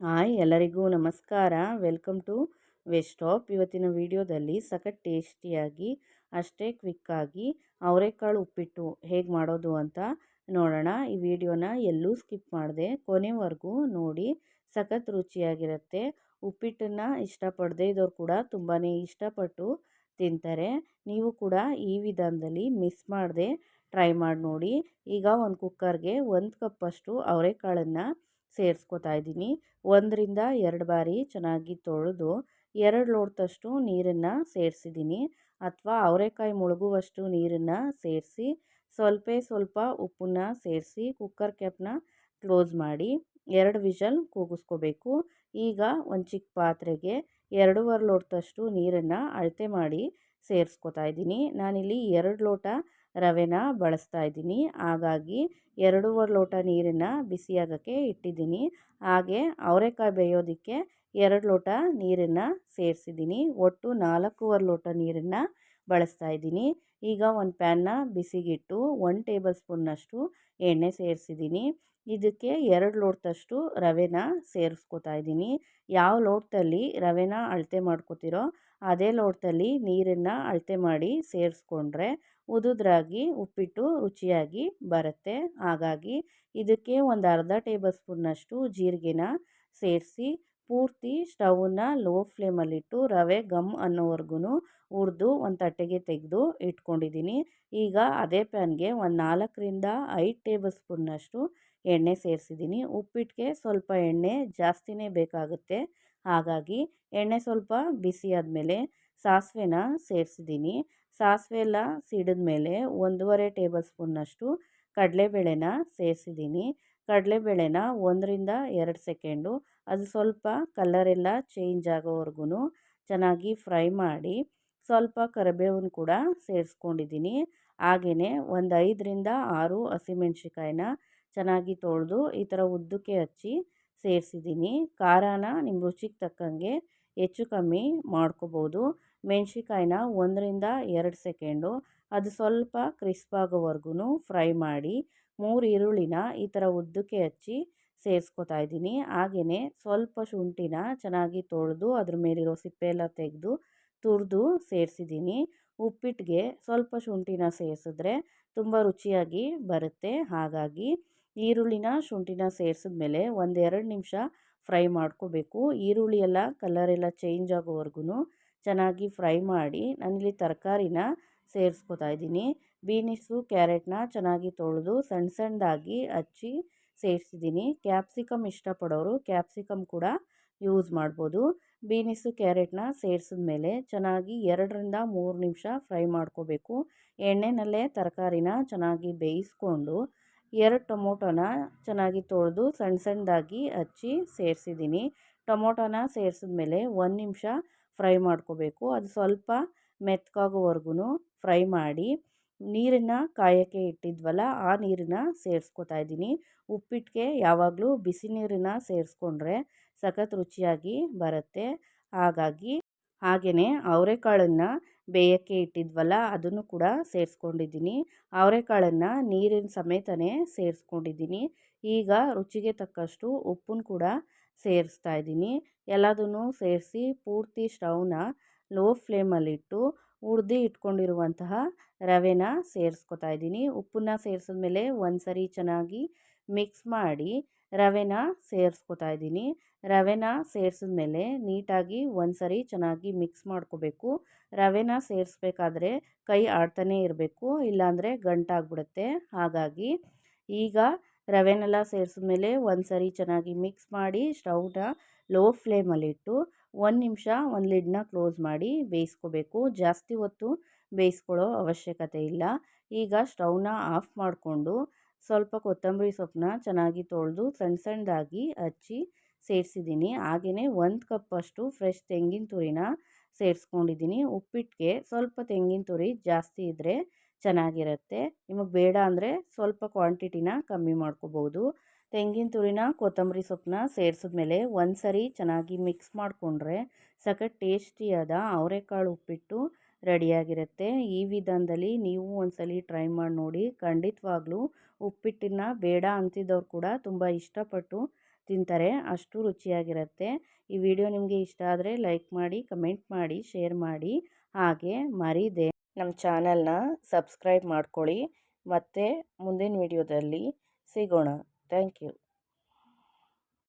Hi ಎಲ್ಲರಿಗೂ ನಮಸ್ಕಾರ. Welcome to ವೆಸ್ಟಾಪ್. ಇವತ್ತಿನ ವಿಡಿಯೋದಲ್ಲಿ ಸಖತ್ ಟೇಸ್ಟಿಯಾಗಿ, ಅಷ್ಟೇ ಕ್ವಿಕ್ಕಾಗಿ ಅವರೆಕಾಳು ಉಪ್ಪಿಟ್ಟು ಹೇಗೆ ಮಾಡೋದು ಅಂತ ನೋಡೋಣ. ಈ ವಿಡಿಯೋನ ಎಲ್ಲೂ ಸ್ಕಿಪ್ ಮಾಡಿದೆ, ಕೊನೆವರೆಗೂ ನೋಡಿ. ಸಖತ್ ರುಚಿಯಾಗಿರುತ್ತೆ. ಉಪ್ಪಿಟ್ಟನ್ನು ಇಷ್ಟಪಡದೆ ಇದ್ದವ್ರು ಕೂಡ ತುಂಬಾ ಇಷ್ಟಪಟ್ಟು ತಿಂತಾರೆ. ನೀವು ಕೂಡ ಈ ವಿಧಾನದಲ್ಲಿ ಮಿಸ್ ಮಾಡದೆ ಟ್ರೈ ಮಾಡಿ ನೋಡಿ. ಈಗ ಒಂದು ಕುಕ್ಕರ್ಗೆ ಒಂದು ಕಪ್ಪಷ್ಟು ಅವರೆಕಾಳನ್ನು ಸೇರಿಸ್ಕೊತಾ ಇದ್ದೀನಿ. ಒಂದರಿಂದ ಎರಡು ಬಾರಿ ಚೆನ್ನಾಗಿ ತೊಳೆದು ಎರಡು ಲೋಟದಷ್ಟು ನೀರನ್ನು ಸೇರಿಸಿದ್ದೀನಿ. ಅಥವಾ ಅವರೆಕಾಯಿ ಮುಳುಗುವಷ್ಟು ನೀರನ್ನು ಸೇರಿಸಿ ಸ್ವಲ್ಪ ಸ್ವಲ್ಪ ಉಪ್ಪನ್ನ ಸೇರಿಸಿ ಕುಕ್ಕರ್ ಕ್ಯಾಪ್ನ ಕ್ಲೋಸ್ ಮಾಡಿ ಎರಡು ವಿಷಲ್ ಕೂಗಿಸ್ಕೋಬೇಕು. ಈಗ ಒಂದು ಚಿಕ್ಕ ಪಾತ್ರೆಗೆ ಎರಡೂವರೆ ಲೋಟದಷ್ಟು ನೀರನ್ನು ಅಳತೆ ಮಾಡಿ ಸೇರಿಸ್ಕೋತಾ ಇದ್ದೀನಿ. ನಾನಿಲ್ಲಿ ಎರಡು ಲೋಟ ರವೆನ ಬಳಸ್ತಾ ಇದ್ದೀನಿ. ಹಾಗಾಗಿ ಎರಡೂವರೆ ಲೋಟ ನೀರನ್ನು ಬಿಸಿಯಾಗೋಕ್ಕೆ ಇಟ್ಟಿದ್ದೀನಿ. ಹಾಗೆ ಅವರೆಕಾಯಿ ಬೇಯೋದಕ್ಕೆ ಎರಡು ಲೋಟ ನೀರನ್ನು ಸೇರಿಸಿದ್ದೀನಿ. ಒಟ್ಟು ನಾಲ್ಕೂವರೆ ಲೋಟ ನೀರನ್ನು ಬಳಸ್ತಾ ಇದ್ದೀನಿ. ಈಗ ಒಂದು ಪ್ಯಾನ್ನ ಬಿಸಿಗಿಟ್ಟು ಒನ್ ಟೇಬಲ್ ಸ್ಪೂನ್ನಷ್ಟು ಎಣ್ಣೆ ಸೇರಿಸಿದ್ದೀನಿ. ಇದಕ್ಕೆ ಎರಡು ಲೋಟದಷ್ಟು ರವೆನ ಸೇರಿಸ್ಕೊತಾ ಇದ್ದೀನಿ. ಯಾವ ಲೋಟದಲ್ಲಿ ರವೆನ ಅಳತೆ ಮಾಡ್ಕೋತಿರೋ ಅದೇ ಲೋಟದಲ್ಲಿ ನೀರನ್ನು ಅಳತೆ ಮಾಡಿ ಸೇರಿಸ್ಕೊಂಡ್ರೆ ಉದುದ್ರಾಗಿ, ಉಪ್ಪಿಟ್ಟು ರುಚಿಯಾಗಿ ಬರುತ್ತೆ. ಹಾಗಾಗಿ ಇದಕ್ಕೆ ಒಂದು ಅರ್ಧ ಟೇಬಲ್ ಸ್ಪೂನ್ನಷ್ಟು ಜೀರಿಗೆನ ಸೇರಿಸಿ, ಪೂರ್ತಿ ಸ್ಟವನ್ನು ಲೋ ಫ್ಲೇಮಲ್ಲಿಟ್ಟು ರವೆ ಗಮ್ ಅನ್ನೋವರೆಗೂ ಹುರಿದು ಒಂದು ತಟ್ಟೆಗೆ ತೆಗೆದು ಇಟ್ಕೊಂಡಿದ್ದೀನಿ ಈಗ ಅದೇ ಪ್ಯಾನ್ಗೆ ಒಂದು ನಾಲ್ಕರಿಂದ ಐದು ಟೇಬಲ್ ಸ್ಪೂನ್ನಷ್ಟು ಎಣ್ಣೆ ಸೇರಿಸಿದ್ದೀನಿ ಉಪ್ಪಿಟ್ಟಿಗೆ ಸ್ವಲ್ಪ ಎಣ್ಣೆ ಜಾಸ್ತಿನೇ ಬೇಕಾಗುತ್ತೆ. ಹಾಗಾಗಿ ಎಣ್ಣೆ ಸ್ವಲ್ಪ ಬಿಸಿ ಆದಮೇಲೆ ಸಾಸಿವೆನ ಸೇರಿಸಿದ್ದೀನಿ. ಸಾಸಿವೆ ಎಲ್ಲ ಸಿಡಿದ ಮೇಲೆ ಒಂದೂವರೆ ಟೇಬಲ್ ಸ್ಪೂನ್ನಷ್ಟು ಕಡಲೆಬೇಳೆನ ಸೇರಿಸಿದ್ದೀನಿ. ಕಡಲೆಬೇಳೆನ ಒಂದರಿಂದ ಎರಡು ಸೆಕೆಂಡು, ಅದು ಸ್ವಲ್ಪ ಕಲ್ಲರೆಲ್ಲ ಚೇಂಜ್ ಆಗೋವರೆಗೂ ಚೆನ್ನಾಗಿ ಫ್ರೈ ಮಾಡಿ ಸ್ವಲ್ಪ ಕರಿಬೇವನ್ನು ಕೂಡ ಸೇರಿಸ್ಕೊಂಡಿದ್ದೀನಿ. ಹಾಗೆಯೇ ಒಂದು ಐದರಿಂದ ಆರು ಹಸಿಮೆಣ್ಸಿಕಾಯಿನ ಚೆನ್ನಾಗಿ ತೊಳೆದು ಈ ಥರ ಉದ್ದಕ್ಕೆ ಹಚ್ಚಿ ಸೇರಿಸಿದ್ದೀನಿ. ಖಾರನ ನಿಮ್ಮ ರುಚಿಗೆ ತಕ್ಕಂಗೆ ಹೆಚ್ಚು ಕಮ್ಮಿ ಮಾಡ್ಕೋಬೋದು. ಮೆಣ್ಸಿಕಾಯಿನ ಒಂದರಿಂದ ಎರಡು ಸೆಕೆಂಡು, ಅದು ಸ್ವಲ್ಪ ಕ್ರಿಸ್ಪ್ ಆಗೋವರೆಗೂ ಫ್ರೈ ಮಾಡಿ, ಮೂರು ಈರುಳ್ಳಿನ ಈ ಥರ ಉದ್ದಕ್ಕೆ ಹಚ್ಚಿ ಸೇರಿಸ್ಕೊತಾ ಇದ್ದೀನಿ. ಹಾಗೆಯೇ ಸ್ವಲ್ಪ ಶುಂಠಿನ ಚೆನ್ನಾಗಿ ತೊಳೆದು, ಅದ್ರ ಮೇಲಿರೋ ಸಿಪ್ಪೆ ಎಲ್ಲ ತೆಗೆದು, ತುರಿದು ಸೇರಿಸಿದ್ದೀನಿ. ಉಪ್ಪಿಟ್ಟಿಗೆ ಸ್ವಲ್ಪ ಶುಂಠಿನ ಸೇರಿಸಿದ್ರೆ ತುಂಬ ರುಚಿಯಾಗಿ ಬರುತ್ತೆ. ಹಾಗಾಗಿ ಈರುಳ್ಳಿನ ಶುಂಠಿನ ಸೇರಿಸಿದ್ಮೇಲೆ ಒಂದೆರಡು ನಿಮಿಷ ಫ್ರೈ ಮಾಡ್ಕೋಬೇಕು. ಈರುಳ್ಳಿ ಎಲ್ಲ ಕಲರೆಲ್ಲ ಚೇಂಜ್ ಆಗೋವರೆಗೂ ಚೆನ್ನಾಗಿ ಫ್ರೈ ಮಾಡಿ ನಾನಿಲ್ಲಿ ತರಕಾರಿನ ಸೇರಿಸ್ಕೊತಾ ಇದ್ದೀನಿ. ಬೀನಿಸು, ಕ್ಯಾರೆಟ್ನ ಚೆನ್ನಾಗಿ ತೊಳೆದು ಸಣ್ಣ ಸಣ್ಣದಾಗಿ ಹಚ್ಚಿ ಸೇರಿಸಿದ್ದೀನಿ. ಕ್ಯಾಪ್ಸಿಕಮ್ ಇಷ್ಟಪಡೋರು ಕ್ಯಾಪ್ಸಿಕಮ್ ಕೂಡ ಯೂಸ್ ಮಾಡ್ಬೋದು. ಬೀನಿಸು, ಕ್ಯಾರೆಟ್ನ ಸೇರಿಸಿದ್ಮೇಲೆ ಚೆನ್ನಾಗಿ ಎರಡರಿಂದ ಮೂರು ನಿಮಿಷ ಫ್ರೈ ಮಾಡ್ಕೋಬೇಕು. ಎಣ್ಣೆನಲ್ಲೇ ತರಕಾರಿನ ಚೆನ್ನಾಗಿ ಬೇಯಿಸ್ಕೊಂಡು ಎರಡು ಟೊಮೊಟೊನ ಚೆನ್ನಾಗಿ ತೊಳೆದು ಸಣ್ಣ ಸಣ್ಣದಾಗಿ ಹಚ್ಚಿ ಸೇರಿಸಿದ್ದೀನಿ. ಟೊಮೊಟೊನ ಸೇರಿಸಿದ್ಮೇಲೆ ಒಂದು ನಿಮಿಷ ಫ್ರೈ ಮಾಡ್ಕೋಬೇಕು. ಅದು ಸ್ವಲ್ಪ ಮೆತ್ತಗಾಗೋವರೆಗೂ ಫ್ರೈ ಮಾಡಿ ನೀರನ್ನ ಕಾಯೋಕ್ಕೆ ಇಟ್ಟಿದ್ವಲ್ಲ, ಆ ನೀರನ್ನ ಸೇರಿಸ್ಕೊತಾ ಇದ್ದೀನಿ. ಉಪ್ಪಿಟ್ಟಿಗೆ ಯಾವಾಗಲೂ ಬಿಸಿ ನೀರನ್ನ ಸೇರಿಸ್ಕೊಂಡ್ರೆ ಸಖತ್ ರುಚಿಯಾಗಿ ಬರುತ್ತೆ. ಹಾಗಾಗಿ ಹಾಗೆಯೇ ಅವರೆಕಾಳನ್ನು ಬೇಯೋಕ್ಕೆ ಇಟ್ಟಿದ್ವಲ್ಲ, ಅದನ್ನು ಕೂಡ ಸೇರಿಸ್ಕೊಂಡಿದ್ದೀನಿ. ಅವರೆಕಾಳನ್ನು ನೀರಿನ ಸಮೇತನೇ ಸೇರಿಸ್ಕೊಂಡಿದ್ದೀನಿ. ಈಗ ರುಚಿಗೆ ತಕ್ಕಷ್ಟು ಉಪ್ಪನ್ನು ಕೂಡ ಸೇರಿಸ್ತಾ ಇದ್ದೀನಿ. ಎಲ್ಲದನ್ನು ಸೇರಿಸಿ ಪೂರ್ತಿ ಸ್ಟವ್ನ ಲೋ ಫ್ಲೇಮಲ್ಲಿಟ್ಟು ಉರ್ದಿ ಇಟ್ಕೊಂಡಿರುವಂತಹ ರವೆನ ಸೇರಿಸ್ಕೊತಾ ಇದ್ದೀನಿ. ಉಪ್ಪನ್ನ ಸೇರಿಸಿದ್ಮೇಲೆ ಒಂದು ಸರಿ ಚೆನ್ನಾಗಿ ಮಿಕ್ಸ್ ಮಾಡಿ ರವೆನ ಸೇರಿಸ್ಕೊತಾ ಇದ್ದೀನಿ. ರವೆನ ಸೇರಿಸಿದ್ಮೇಲೆ ನೀಟಾಗಿ ಒಂದು ಸರಿ ಚೆನ್ನಾಗಿ ಮಿಕ್ಸ್ ಮಾಡ್ಕೋಬೇಕು. ರವೆನ ಸೇರಿಸ್ಬೇಕಾದ್ರೆ ಕೈ ಆಡ್ತಾನೇ ಇರಬೇಕು, ಇಲ್ಲಾಂದರೆ ಗಂಟಾಗ್ಬಿಡುತ್ತೆ ಹಾಗಾಗಿ ಈಗ ರವೆನೆಲ್ಲ ಸೇರಿಸಿದ್ಮೇಲೆ ಒಂದು ಸರಿ ಚೆನ್ನಾಗಿ ಮಿಕ್ಸ್ ಮಾಡಿ ಸ್ಟವ್ನ ಲೋ ಫ್ಲೇಮಲ್ಲಿಟ್ಟು ಒಂದು ನಿಮಿಷ ಒಂದು ಲಿಡ್ನ ಕ್ಲೋಸ್ ಮಾಡಿ ಬೇಯಿಸ್ಕೋಬೇಕು. ಜಾಸ್ತಿ ಹೊತ್ತು ಬೇಯಿಸ್ಕೊಳ್ಳೋ ಅವಶ್ಯಕತೆ ಇಲ್ಲ. ಈಗ ಸ್ಟವ್ನ ಆಫ್ ಮಾಡಿಕೊಂಡು ಸ್ವಲ್ಪ ಕೊತ್ತಂಬರಿ ಸೊಪ್ಪನ್ನ ಚೆನ್ನಾಗಿ ತೊಳೆದು ಸಣ್ಣ ಸಣ್ಣದಾಗಿ ಹಚ್ಚಿ ಸೇರಿಸಿದ್ದೀನಿ. ಹಾಗೆಯೇ ಒಂದು ಕಪ್ಪಷ್ಟು ಫ್ರೆಶ್ ತೆಂಗಿನ ತುರಿನ ಸೇರಿಸ್ಕೊಂಡಿದ್ದೀನಿ. ಉಪ್ಪಿಟ್ಟಿಗೆ ಸ್ವಲ್ಪ ತೆಂಗಿನ ತುರಿ ಜಾಸ್ತಿ ಇದ್ದರೆ ಚೆನ್ನಾಗಿರುತ್ತೆ. ನಿಮಗೆ ಬೇಡ ಅಂದರೆ ಸ್ವಲ್ಪ ಕ್ವಾಂಟಿಟಿನ ಕಮ್ಮಿ ಮಾಡ್ಕೋಬೋದು. ತೆಂಗಿನ ತುರಿನ ಕೊತ್ತಂಬರಿ ಸೊಪ್ಪನ್ನ ಸೇರಿಸಿದ್ಮೇಲೆ ಒಂದು ಸರಿ ಚೆನ್ನಾಗಿ ಮಿಕ್ಸ್ ಮಾಡಿಕೊಂಡ್ರೆ ಸಖತ್ ಟೇಸ್ಟಿಯಾದ ಅವರೆಕಾಳು ಉಪ್ಪಿಟ್ಟು ರೆಡಿಯಾಗಿರುತ್ತೆ. ಈ ವಿಧಾನದಲ್ಲಿ ನೀವು ಒಂದ್ಸಲಿ ಟ್ರೈ ಮಾಡಿ ನೋಡಿ. ಖಂಡಿತವಾಗ್ಲೂ ಉಪ್ಪಿಟ್ಟಿನ ಬೇಡ ಅಂತಿದ್ದವ್ರು ಕೂಡ ತುಂಬ ಇಷ್ಟಪಟ್ಟು ತಿಂತಾರೆ. ಅಷ್ಟು ರುಚಿಯಾಗಿರುತ್ತೆ. ಈ ವಿಡಿಯೋ ನಿಮಗೆ ಇಷ್ಟ ಆದರೆ ಲೈಕ್ ಮಾಡಿ, ಕಮೆಂಟ್ ಮಾಡಿ, ಶೇರ್ ಮಾಡಿ. ಹಾಗೆ ಮರೀದೆ. ನಮ್ಮ ಚಾನಲ್ನ ಸಬ್ಸ್ಕ್ರೈಬ್ ಮಾಡ್ಕೊಳ್ಳಿ. ಮತ್ತು ಮುಂದಿನ ವಿಡಿಯೋದಲ್ಲಿ ಸಿಗೋಣ. Thank you.